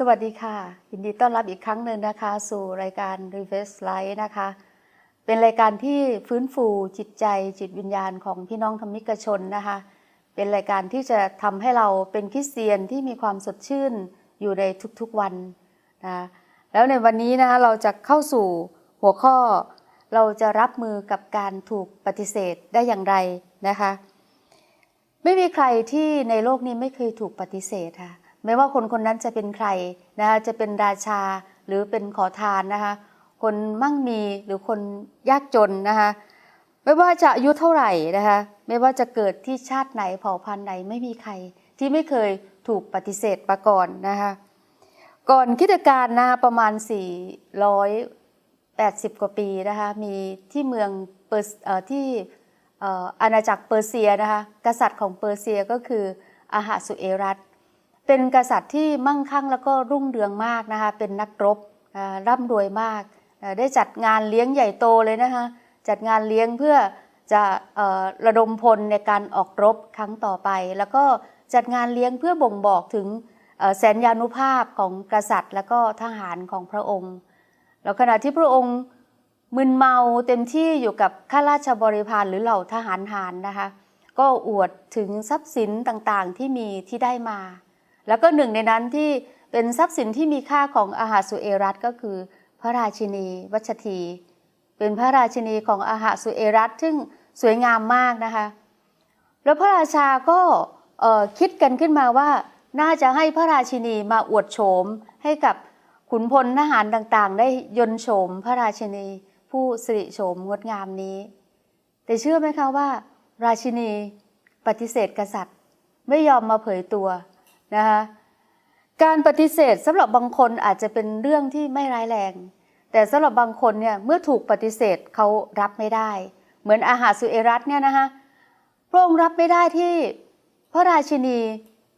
สวัสดีค่ะ ยินดีต้อนรับอีกครั้งหนึ่งนะคะ สู่รายการ Reverse Life นะคะ เป็นรายการที่ฟื้นฟูจิตใจจิตวิญญาณของพี่น้องธรรมิกชนนะคะ เป็นรายการที่จะทำให้เราเป็นคริสเตียนที่มีความสดชื่นอยู่ในทุกๆวันนะแล้วในวันนี้นะคะเราจะเข้าสู่หัวข้อเราจะรับมือกับการถูกปฏิเสธได้อย่างไรนะคะ ไม่มีใครที่ในโลกนี้ไม่เคยถูกปฏิเสธค่ะ ไม่ว่าคนคนนั้นจะเป็นใครนะคะจะเป็นราชาหรือเป็นขอทานนะคะคนมั่งมีหรือคนยากจนนะคะไม่ว่าจะอายุเท่าไหร่นะคะไม่ว่าจะเกิดที่ชาติไหนเผ่าพันธุ์ไหนไม่มีใคร ที่ไม่เคยถูกปฏิเสธมาก่อนนะคะก่อนคิดการนะคะประมาณ 480 กว่าปีนะคะมีที่เมืองเปอร์เอ่อที่เอ่ออาณาจักรเปอร์เซียนะคะกษัตริย์ของเปอร์เซียก็คืออาหาสุเอรัต เป็นกษัตริย์ที่มั่งคั่งแล้วก็รุ่งเรืองมากนะคะเป็นนักรบร่ำรวยมาก ได้จัดงานเลี้ยงใหญ่โตเลยนะคะจัดงานเลี้ยงเพื่อจะระดมพลในการออกรบครั้งต่อไป แล้วก็จัดงานเลี้ยงเพื่อบ่งบอกถึงแสนยานุภาพของกษัตริย์ และก็ทหารของพระองค์ แล้วขณะที่พระองค์มึนเมาเต็มที่อยู่กับข้าราชบริพารหรือเหล่าทหารหารนะคะ ก็อวดถึงทรัพย์สินต่างๆที่มีที่ได้มา แล้วก็หนึ่งในนั้นที่เป็นทรัพย์สินที่มีค่าของอาหาสุเอรัตก็คือ พระราชินีวัชที เป็นพระราชินีของอาหาสุเอรัตซึ่งสวยงามมากนะคะ แล้วพระราชาก็คิดกันขึ้นมาว่าน่าจะให้พระราชินีมาอวดโฉมให้กับขุนพลทหารต่างๆ ได้ยนโฉมพระราชินี ผู้สิริโฉมงดงามนี้ แต่เชื่อไหมคะว่า ราชินีปฏิเสธกษัตริย์ ไม่ยอมมาเผยตัว นะคะการปฏิเสธสำหรับบางคนอาจจะเป็นเรื่องที่ไม่ร้ายแรง แต่สำหรับบางคนเนี่ยเมื่อถูกปฏิเสธเขารับไม่ได้ เหมือนอาหาสุเอรัตเนี่ยนะคะพระองค์รับไม่ได้ที่พระราชินี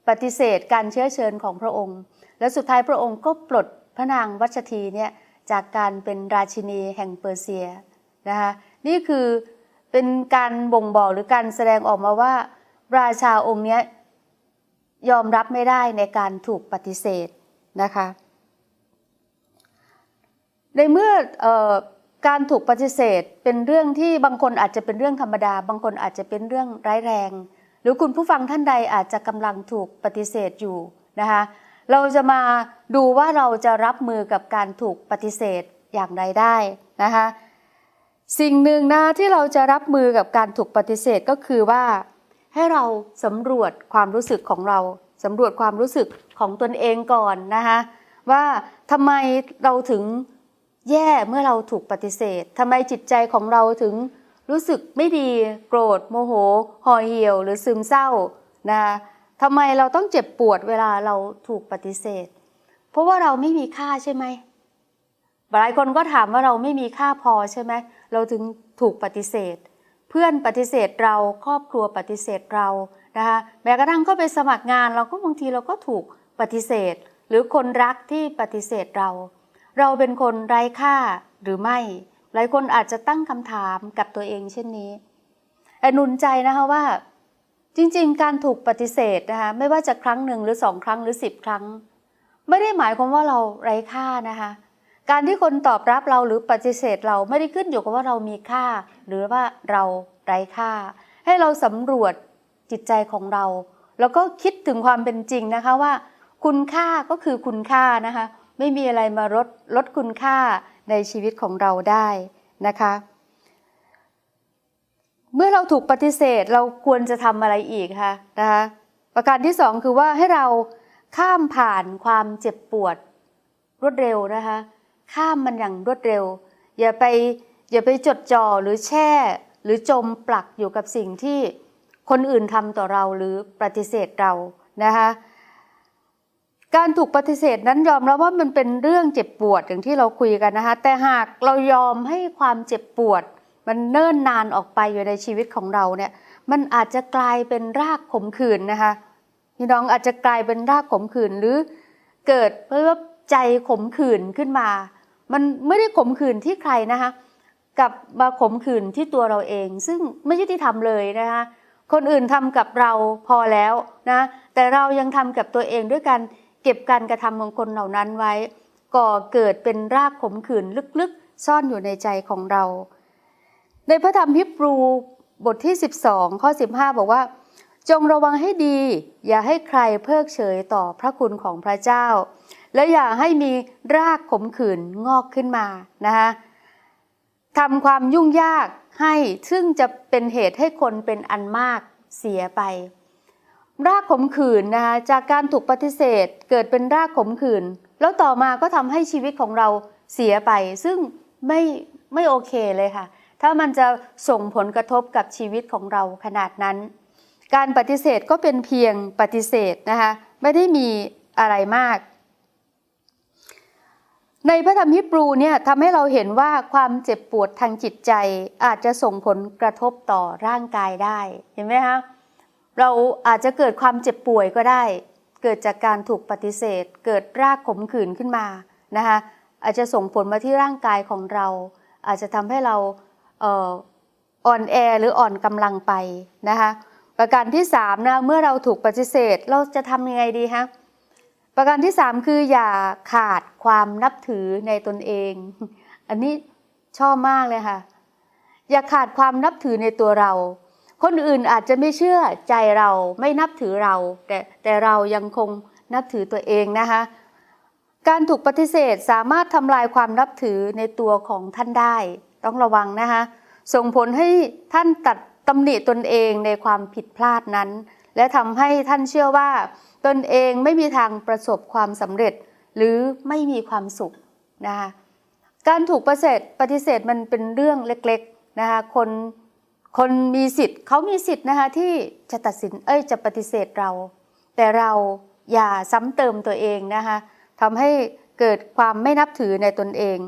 ปฏิเสธการเชื้อเชิญของพระองค์ และสุดท้ายพระองค์ก็ปลดพระนางวัชทีเนี่ยจากการเป็นราชินีแห่งเปอร์เซียนะคะนี่คือเป็นการบ่งบอกหรือการแสดงออกมาว่า ราชาองค์เนี้ ยอมรับไม่ได้ในการถูกปฏิเสธนะคะในเมื่อออการถูกปฏิเสธเป็นเรื่องที่บางคนอาจจะเป็นเรื่องธรรมดา บางคนอาจจะเป็นเรื่องร้ายแรง หรือคุณผู้ฟังท่านใดอาจจะกำลังถูกปฏิเสธอยู่นะคะเราจะมาดูว่าเราจะรับมือกับการถูกปฏิเสธอย่างไรได้นะคะสิ่งหนึ่งนะที่เราจะรับมือกับการถูกปฏิเสธก็คือว่า ให้เราสำรวจความรู้สึกของเราสำรวจความรู้สึกของตนเองก่อนนะคะว่าทำไมเราถึงแย่เมื่อเราถูกปฏิเสธทำไมจิตใจของเราถึงรู้สึกไม่ดีโกรธโมโหห่อเหี่ยว หรือซึมเศร้านะคะทำไมเราต้องเจ็บปวดเวลาเราถูกปฏิเสธ เพราะว่าเราไม่มีค่าใช่ไหมหลายคนก็ถามว่าเราไม่มีค่าพอใช่ไหมเราถึงถูกปฏิเสธ เพื่อนปฏิเสธเราครอบครัวปฏิเสธเรานะคะแม้กระทั่งก็ไปสมัครงานเราก็บางทีเราก็ถูกปฏิเสธ หรือคนรักที่ปฏิเสธเรา เราเป็นคนไร้ค่าหรือไม่ หลายคนอาจจะตั้งคำถามกับตัวเองเช่นนี้แต่หนุนใจนะคะว่า จริงๆ การถูกปฏิเสธนะคะไม่ว่าจะครั้งหนึ่งหรือสองครั้งหรือสิบครั้ง ไม่ได้หมายความว่าเราไร้ค่านะคะ การที่คนตอบรับเราหรือปฏิเสธเราไม่ได้ขึ้นอยู่กับว่าเรามีค่า หรือว่าเราไร้ค่า ให้เราสำรวจจิตใจของเรา แล้วก็คิดถึงความเป็นจริงนะคะว่า คุณค่าก็คือคุณค่านะคะ ไม่มีอะไรมาลดลดคุณค่าในชีวิตของเราได้นะคะ เมื่อเราถูกปฏิเสธเราควรจะทำอะไรอีกคะนะคะประการที่สองคือว่าให้เราข้ามผ่านความเจ็บปวดรวดเร็วนะคะ ข้ามมันอย่างรวดเร็ว อย่าไปอย่าไปจดจ่อหรือแช่ หรือจมปลักอยู่กับสิ่งที่คนอื่นทำต่อเราหรือปฏิเสธเรานะคะการถูกปฏิเสธนั้นยอมรับว่ามันเป็นเรื่องเจ็บปวดอย่างที่เราคุยกันนะคะแต่หากเรายอมให้ความเจ็บปวด มันเนิ่นนานออกไปอยู่ในชีวิตของเราเนี่ยมันอาจจะกลายเป็นรากขมขื่นนะคะพี่น้องอาจจะกลายเป็นรากขมขื่นหรือเกิดเพราะว่าใจขมขื่นขึ้นมา มันไม่ได้ขมขื่นที่ใครนะคะกับมาขมขื่นที่ตัวเราเอง ซึ่งไม่ยุติธรรมเลยนะคะคนอื่นทำกับเราพอแล้วนะแต่เรายังทำกับตัวเองด้วยการเก็บการกระทำของคนเหล่านั้นไว้ ก่อเกิดเป็นรากขมขื่นลึกๆ ซ่อนอยู่ในใจของเรา ในพระธรรมฮิบรูบทที่ 12 ข้อ 15 บอกว่า จงระวังให้ดี อย่าให้ใครเพิกเฉยต่อพระคุณของพระเจ้า และอย่าให้มีรากขมขื่นงอกขึ้นมานะคะทำความยุ่งยากให้ซึ่งจะเป็นเหตุให้คนเป็นอันมากเสียไป รากขมขื่นนะคะจากการถูกปฏิเสธเกิดเป็นรากขมขื่นแล้วต่อมาก็ทำให้ชีวิตของเราเสียไป ซึ่งไม่ไม่โอเคเลยค่ะ ถ้ามันจะส่งผลกระทบกับชีวิตของเราขนาดนั้น การปฏิเสธก็เป็นเพียงปฏิเสธนะคะไม่ได้มีอะไรมาก ในพระธรรมฮิบรูเนี่ยทำให้เราเห็นว่าความเจ็บปวดทางจิตใจอาจจะส่งผลกระทบต่อร่างกายได้เห็นไหมคะเราอาจจะเกิดความเจ็บป่วยก็ได้ เกิดจากการถูกปฏิเสธ เกิดรากขมขื่นขึ้นมานะคะอาจจะส่งผลมาที่ร่างกายของเรา อาจจะทำให้เราเอ่ออ่อนแอหรืออ่อนกำลังไปนะคะประการที่3นะเมื่อเราถูกปฏิเสธเราจะทำยังไงดีคะ ประการที่ 3 คืออย่าขาดความนับถือในตนเอง อันนี้ชอบมากเลยค่ะ อย่าขาดความนับถือในตัวเรา คนอื่นอาจจะไม่เชื่อใจเราไม่นับถือเรา แต่แต่เรายังคงนับถือตัวเองนะคะ การถูกปฏิเสธสามารถทำลายความนับถือในตัวของท่านได้ ต้องระวังนะคะส่งผลให้ท่านตัดตำหนิตนเองในความผิดพลาดนั้น และทำให้ท่านเชื่อว่า ตนเองไม่มีทางประสบความสำเร็จ หรือไม่มีความสุขนะคะการถูกปฏิเสธปฏิเสธมันเป็นเรื่องเล็กๆนะคะคนคนมีสิทธิ์เขามีสิทธิ์นะคะที่จะตัดสินเอ้ยจะปฏิเสธเรา แต่เราอย่าซ้ำเติมตัวเองนะคะทำให้เกิดความไม่นับถือในตนเอง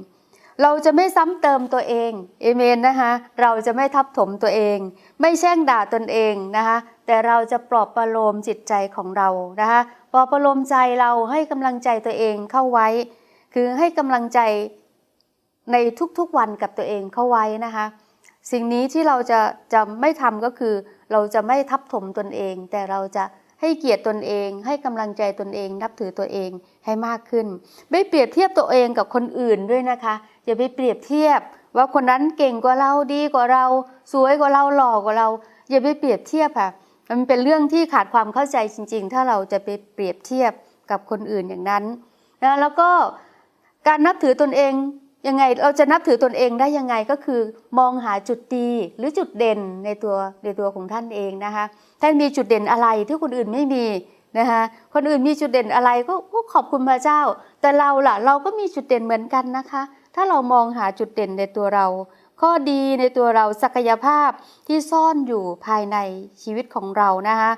เราจะไม่ซ้ำเติมตัวเองเอเมนนะคะเราจะไม่ทับถมตัวเอง ไม่แช่งด่าตนเองนะคะ แต่เราจะปลอบประโลมจิตใจของเรานะคะปลอบประโลมใจเราให้กำลังใจตัวเองเข้าไว้ คือให้กำลังใจในทุกๆวันกับตัวเองเข้าไว้นะคะ สิ่งนี้ที่เราจะจะไม่ทำก็คือ เราจะไม่ทับถมตนเอง แต่เราจะให้เกียรติตนเอง ให้กำลังใจตนเอง นับถือตัวเองให้มากขึ้น ไม่เปรียบเทียบตัวเองกับคนอื่นด้วยนะคะ อย่าไปเปรียบเทียบ ว่าคนนั้นเก่งกว่าเราดีกว่าเรา สวยกว่าเราหล่อกว่าเรา อย่าไปเปรียบเทียบค่ะ มันเป็นเรื่องที่ขาดความเข้าใจจริง ๆ ถ้าเราจะไปเปรียบเทียบกับคนอื่นอย่างนั้นนะแล้วก็การนับถือตนเองยังไงเราจะนับถือตนเองได้ยังไงก็คือมองหาจุดดีหรือจุดเด่นในตัวในตัวของท่านเองนะคะท่านมีจุดเด่นอะไรที่คนอื่นไม่มีนะคะคนอื่นมีจุดเด่นอะไรก็ก็ขอบคุณพระเจ้า แต่เราล่ะเราก็มีจุดเด่นเหมือนกันนะคะ ถ้าเรามองหาจุดเด่นในตัวเรา ข้อดีในตัวเราศักยภาพที่ซ่อนอยู่ภายในชีวิตของเรานะคะ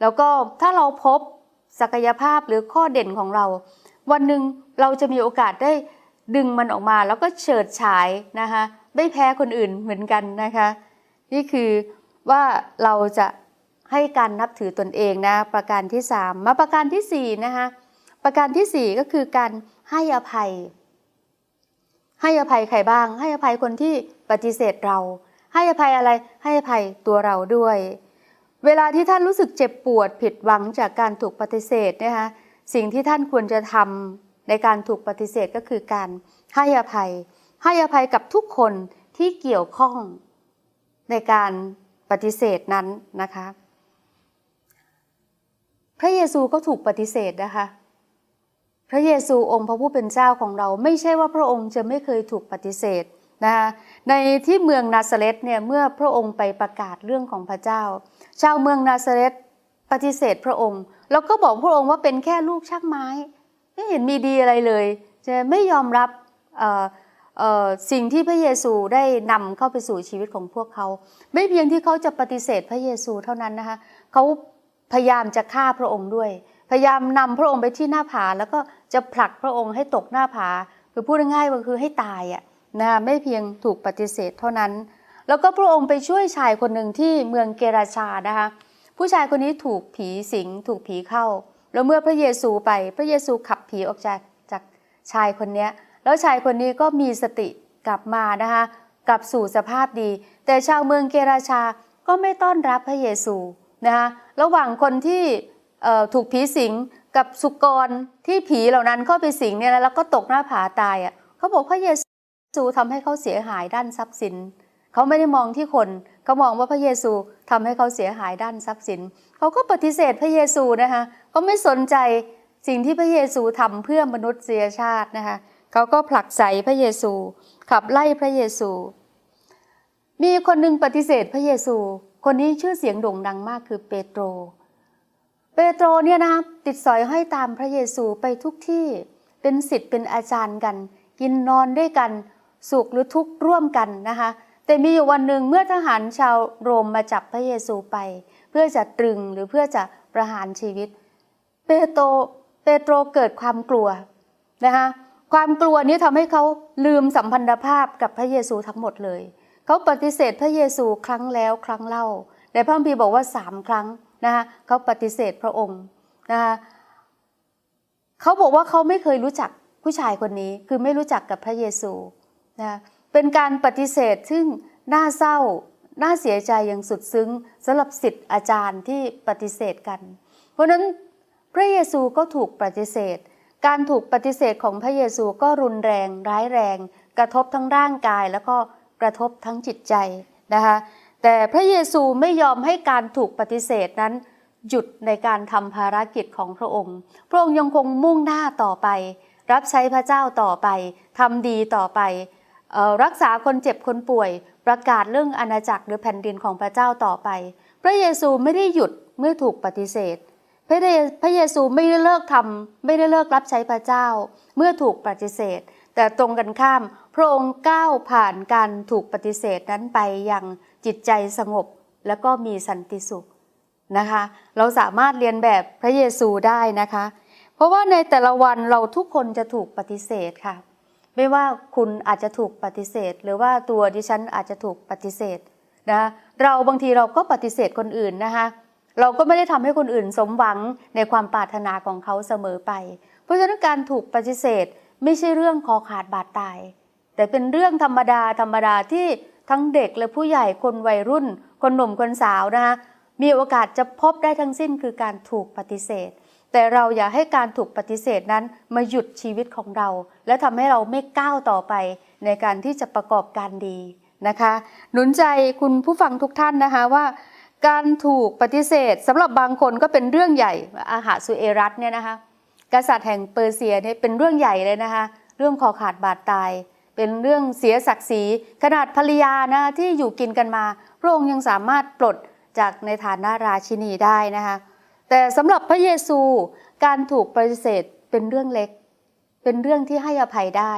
แล้วก็ถ้าเราพบศักยภาพหรือข้อเด่นของเรา วันหนึ่งเราจะมีโอกาสได้ดึงมันออกมาแล้วก็เฉิดฉายนะคะไม่แพ้คนอื่นเหมือนกันนะคะ นี่คือว่าเราจะให้การนับถือตนเองนะประการที่ 3 มาประการที่4นะคะประการที่ 4 ก็คือการให้อภัย ให้อภัยใครบ้าง ให้อภัยคนที่ปฏิเสธเรา ให้อภัยอะไรให้อภัยตัวเราด้วย เวลาที่ท่านรู้สึกเจ็บปวดผิดหวังจากการถูกปฏิเสธนะคะสิ่งที่ท่านควรจะทำในการถูกปฏิเสธก็คือการให้อภัย ให้อภัยกับทุกคนที่เกี่ยวข้องในการปฏิเสธนั้นนะคะ พระเยซูก็ถูกปฏิเสธนะคะ พระเยซูองค์พระผู้เป็นเจ้าของเรา ไม่ใช่ว่าพระองค์จะไม่เคยถูกปฏิเสธนะคะในที่เมืองนาซาเรตเนี่ยเมื่อพระองค์ไปประกาศเรื่องของพระเจ้า ชาวเมืองนาซาเรตปฏิเสธพระองค์ แล้วก็บอกพระองค์ว่าเป็นแค่ลูกช่างไม้ ไม่เห็นมีดีอะไรเลย จะไม่ยอมรับสิ่งที่พระเยซูได้นำเข้าไปสู่ชีวิตของพวกเขา ไม่เพียงที่เขาจะปฏิเสธพระเยซูเท่านั้นนะคะเขาพยายามจะฆ่าพระองค์ด้วย พยายามนำพระองค์ไปที่หน้าผาแล้วก็ จะผลักพระองค์ให้ตกหน้าผา คือพูดง่ายๆก็คือให้ตายอะนะไม่เพียงถูกปฏิเสธเท่านั้น แล้วก็พระองค์ไปช่วยชายคนหนึ่งที่เมืองเกราชานะคะผู้ชายคนนี้ถูกผีสิงถูกผีเข้า แล้วเมื่อพระเยซูไปพระเยซูขับผีออกจากจากชายคนนี้แล้วชายคนนี้ก็มีสติกลับมานะคะกลับสู่สภาพดี แต่ชาวเมืองเกราชาก็ไม่ต้อนรับพระเยซูนะคะระหว่างคนที่ถูกผีสิง กับสุกรที่ผีเหล่านั้นเข้าไปสิงเนี่ยนะแล้วก็ตกหน้าผาตายอะเขาบอกพระเยซูทำให้เขาเสียหายด้านทรัพย์สิน เขาไม่ได้มองที่คนเขามองว่าพระเยซูทำให้เขาเสียหายด้านทรัพย์สิน เขาก็ปฏิเสธพระเยซูนะคะเขาไม่สนใจสิ่งที่พระเยซูทำเพื่อมนุษยชาตินะคะเขาก็ผลักไสพระเยซู ขับไล่พระเยซู มีคนหนึ่งปฏิเสธพระเยซู คนนี้ชื่อเสียงโด่งดังมากคือเปโตร โตรเนี่ยนะคะติดสอยห้อยตามพระเยซูไปทุกที่เป็นศิษย์เป็นอาจารย์กัน กินนอนด้วยกันสุขหรือทุกข์ร่วมกันนะคะ แต่มีอยู่วันหนึ่งเมื่อทหารชาวโรมมาจับพระเยซูไป เพื่อจะตรึงหรือเพื่อจะประหารชีวิต เปโตรเปโตรเกิดความกลัวนะคะความกลัวนี้ทำให้เขาลืมสัมพันธภาพกับพระเยซูทั้งหมดเลย เขาปฏิเสธพระเยซูครั้งแล้วครั้งเล่า ในพระคัมภีร์บอกว่าสามครั้ง นะคะเขาปฏิเสธพระองค์นะคะเขาบอกว่าเขาไม่เคยรู้จักผู้ชายคนนี้คือไม่รู้จักกับพระเยซูนะเป็นการปฏิเสธซึ่งน่าเศร้าน่าเสียใจอย่างสุดซึ้งสำหรับสิทธิ์อาจารย์ที่ปฏิเสธกัน เพราะฉะนั้นพระเยซูก็ถูกปฏิเสธ การถูกปฏิเสธของพระเยซูก็รุนแรงร้ายแรง กระทบทั้งร่างกายแล้วก็กระทบทั้งจิตใจนะคะ แต่พระเยซูไม่ยอมให้การถูกปฏิเสธนั้น หยุดในการทำภารกิจของพระองค์ พระองค์ยังคงมุ่งหน้าต่อไป รับใช้พระเจ้าต่อไปทำดีต่อไปออรักษาคนเจ็บคนป่วย ประกาศเรื่องอาณาจักรหรือแผ่นดินของพระเจ้าต่อไป พระเยซูไม่ได้หยุดเมื่อถูกปฏิเสธพระเพระเยซูไม่ได้เลิกทำไม่ได้เลิกรับใช้พระเจ้า เมื่อถูกปฏิเสธ แต่ตรงกันข้าม พระองค์ก้าวผ่านการถูกปฏิเสธนั้นไปอย่าง จิตใจสงบแล้วก็มีสันติสุขนะคะ เราสามารถเรียนแบบพระเยซูได้นะคะ เพราะว่าในแต่ละวันเราทุกคนจะถูกปฏิเสธค่ะ ไม่ว่าคุณอาจจะถูกปฏิเสธ หรือว่าตัวดิฉันอาจจะถูกปฏิเสธนะเราบางทีเราก็ปฏิเสธคนอื่นนะคะเราก็ไม่ได้ทำให้คนอื่นสมหวังในความปรารถนาของเขาเสมอไป เพราะฉะนั้นการถูกปฏิเสธไม่ใช่เรื่องคอขาดบาดตาย แต่เป็นเรื่องธรรมดาธรรมดาที่ ทั้งเด็กและผู้ใหญ่คนวัยรุ่น คนหนุ่มคนสาวนะคะมีโอกาสจะพบได้ทั้งสิ้นคือการถูกปฏิเสธ แต่เราอย่าให้การถูกปฏิเสธนั้นมาหยุดชีวิตของเรา และทำให้เราไม่ก้าวต่อไปในการที่จะประกอบการดีนะคะ หนุนใจคุณผู้ฟังทุกท่านนะคะว่า การถูกปฏิเสธสำหรับบางคนก็เป็นเรื่องใหญ่อาหาสุเอรัตเนี่ยนะคะกษัตริย์แห่งเปอร์เซียเนี่ยเป็นเรื่องใหญ่เลยนะคะ เรื่องคอขาดบาดตาย เป็นเรื่องเสียศักดิ์ศรีขนาดภรรยานะที่อยู่กินกันมาพระองค์ยังสามารถปลดจากในฐานะราชินีได้นะคะแต่สำหรับพระเยซูการถูกปฏิเสธเป็นเรื่องเล็ก เป็นเรื่องที่ให้อภัยได้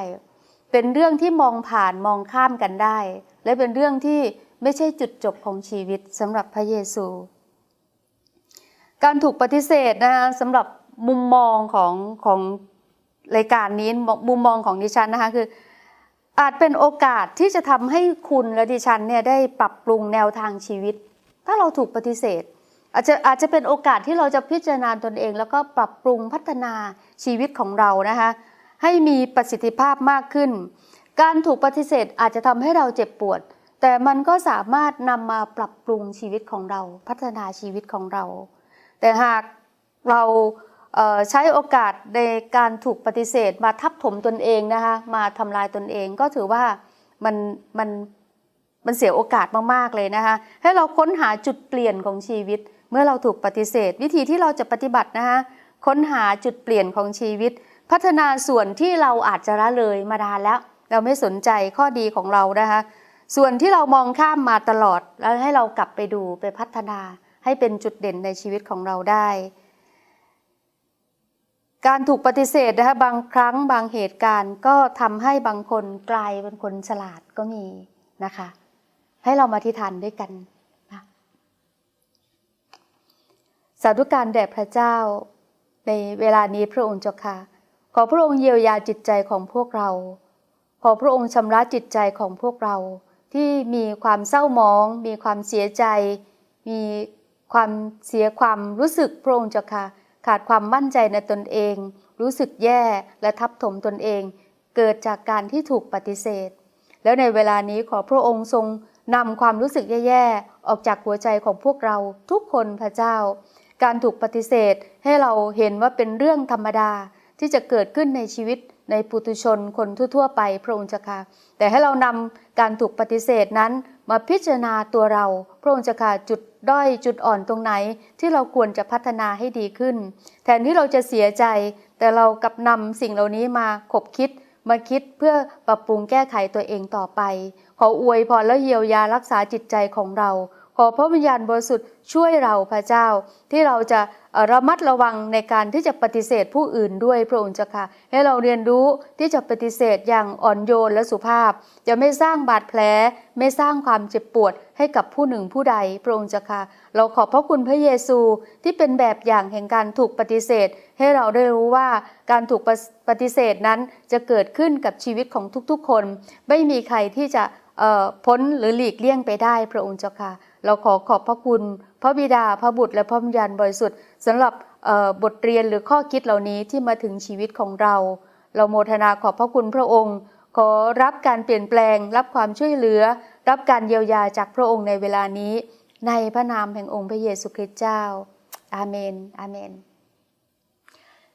เป็นเรื่องที่มองผ่านมองข้ามกันได้ และเป็นเรื่องที่ไม่ใช่จุดจบของชีวิตสำหรับพระเยซู การถูกปฏิเสธนะคะสำหรับมุมมองของของรายการนี้มุมมองของดิฉันนะคะคือ อาจเป็นโอกาสที่จะทำให้คุณและดิฉันเนี่ยได้ปรับปรุงแนวทางชีวิต ถ้าเราถูกปฏิเสธ อาจจะอาจจะเป็นโอกาสที่เราจะพิจารณาตนเอง แล้วก็ปรับปรุงพัฒนาชีวิตของเรานะคะให้มีประสิทธิภาพมากขึ้น การถูกปฏิเสธอาจจะทำให้เราเจ็บปวด แต่มันก็สามารถนำมาปรับปรุงชีวิตของเรา พัฒนาชีวิตของเรา แต่หากเรา ใช้โอกาสในการถูกปฏิเสธมาทับถมตนเองนะคะมาทำลายตนเองก็ถือว่ามันมันมันเสียโอกาสมากๆเลยนะคะให้เราค้นหาจุดเปลี่ยนของชีวิต เมื่อเราถูกปฏิเสธ วิธีที่เราจะปฏิบัตินะคะค้นหาจุดเปลี่ยนของชีวิต พัฒนาส่วนที่เราอาจจะละเลยมานานแล้ว เราไม่สนใจข้อดีของเรานะคะส่วนที่เรามองข้ามมาตลอดแล้วให้เรากลับไปดูไปพัฒนาให้เป็นจุดเด่นในชีวิตของเราได้ การถูกปฏิเสธนะคะบางครั้งบางเหตุการณ์ก็ทำให้บางคนกลายเป็นคนฉลาดก็มีนะคะ ให้เรามาที่ทานด้วยกันนะสาธุการแด่พระเจ้า ในเวลานี้พระองค์เจ้าค่ะขอพระองค์เยียวยาจิตใจของพวกเรา ขอพระองค์ชำระจิตใจของพวกเรา ที่มีความเศร้าหมอง มีความเสียใจ มีความเสียความรู้สึกพระองค์เจ้าค่ะ ขาดความมั่นใจในตนเอง รู้สึกแย่และทับถมตนเอง เกิดจากการที่ถูกปฏิเสธ แล้วในเวลานี้ขอพระองค์ทรงนำความรู้สึกแย่ๆ ออกจากหัวใจของพวกเราทุกคนพระเจ้า การถูกปฏิเสธให้เราเห็นว่าเป็นเรื่องธรรมดาที่จะเกิดขึ้นในชีวิตในปุถุชนคนทั่วๆ ไปพระองค์เจ้าค่ะแต่ให้เรานำการถูกปฏิเสธนั้น มาพิจารณาตัวเรา พระองค์จะขาดจุดด้อยจุดอ่อนตรงไหนที่เราควรจะพัฒนาให้ดีขึ้น แทนที่เราจะเสียใจ แต่เรากลับนำสิ่งเหล่านี้มาขบคิด มาคิดเพื่อปรับปรุงแก้ไขตัวเองต่อไป ขออวยพรและเยียวยารักษาจิตใจของเรา ขอพระวิญญาณบริสุทธิ์ช่วยเราพระเจ้า ที่เราจะระมัดระวังในการที่จะปฏิเสธผู้อื่นด้วยพระองค์เจ้าค่ะ ให้เราเรียนรู้ที่จะปฏิเสธอย่างอ่อนโยนและสุภาพ จะไม่สร้างบาดแผล ไม่สร้างความเจ็บปวดให้กับผู้หนึ่งผู้ใดพระองค์เจ้าค่ะ เราขอบพระคุณพระเยซูที่เป็นแบบอย่างแห่งการถูกปฏิเสธ ให้เราได้รู้ว่าการถูกปฏิเสธนั้นจะเกิดขึ้นกับชีวิตของทุกๆคน ไม่มีใครที่จะพ้นหรือหลีกเลี่ยงไปได้พระองค์เจ้าค่ะ เราขอขอบพระคุณ พระบิดาพระบุตรและพระวิญญาณบริสุทธิ์สำหรับบทเรียนหรือข้อคิดเหล่านี้ที่มาถึงชีวิตของเรา เราโมทนาขอบพระคุณพระองค์ ขอรับการเปลี่ยนแปลง รับความช่วยเหลือ รับการเยียวยาจากพระองค์ในเวลานี้ ในพระนามแห่งองค์พระเยซูคริสต์เจ้า อาเมน อาเมน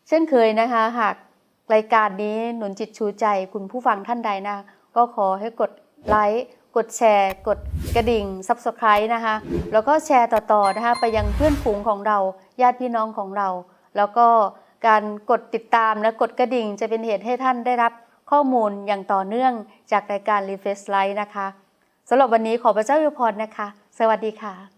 เช่นเคยนะคะหากรายการนี้หนุนจิตชูใจคุณผู้ฟังท่านใดนะ ก็ขอให้กดไลค์ กดแชร์ กดกระดิ่ง Subscribe นะคะ แล้วก็แชร์ต่อๆนะคะไปยังเพื่อนฝูงของเรา ญาติพี่น้องของเรา แล้วก็การกดติดตามและกดกระดิ่ง จะเป็นเหตุให้ท่านได้รับข้อมูลอย่างต่อเนื่องจากรายการ Refresh Life นะคะสำหรับวันนี้ขอพระเจ้าอวยพรนะคะ สวัสดีค่ะ